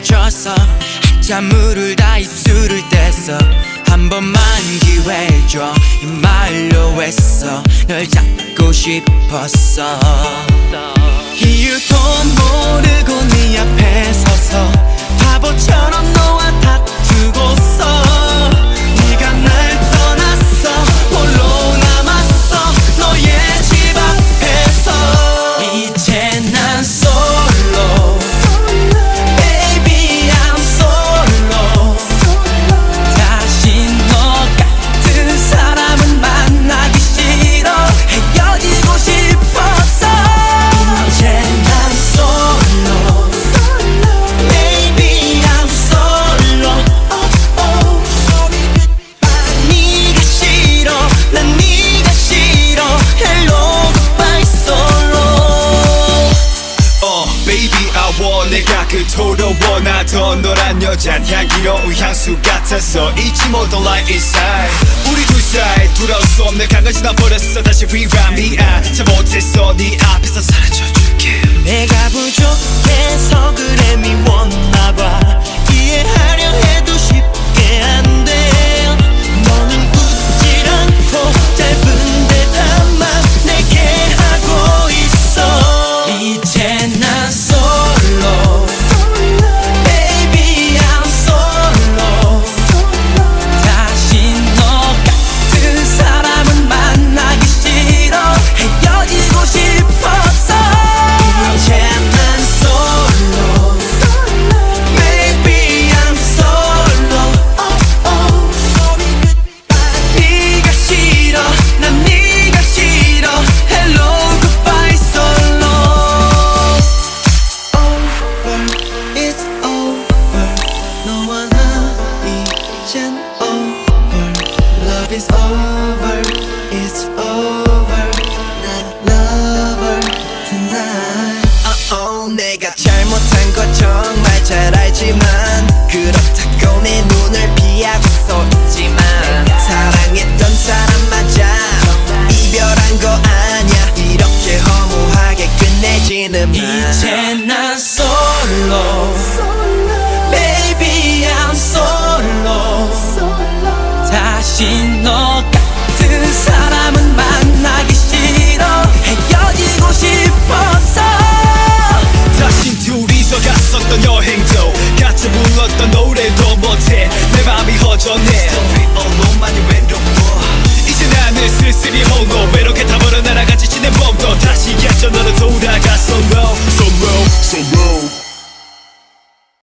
멈춰서 한참 물을 다 입술을 뗐어. 한 번만 기회를 줘이 말로 했어. 널 잡고 싶었어. 이유도 모르 내가 그토록 원하던 너란 여잔 향기로운 향수 같아서 잊지 못한 light inside 우리 둘 사이 돌아올 수 없는 강을 지나버렸어. 다시 rewind 미안 잘 못했어 네 앞에서 사라져줄게. 내가 부족해서 그래 미웠나봐 Love is over it's over. Not lover tonight. Uh oh 내가 잘못한 거 정말 잘 알지만 그렇다고 내 눈을 피하고 서 있지만 사랑했던 사람 맞아. 이별한 거 아냐 이렇게 허무하게 끝내지는 마. 이제 난 솔로 전 꺼졌네 언론만이 외롭고. 이제 나는 쓸쓸히 홀로 외롭게 타버려. 날아가지 지낸 범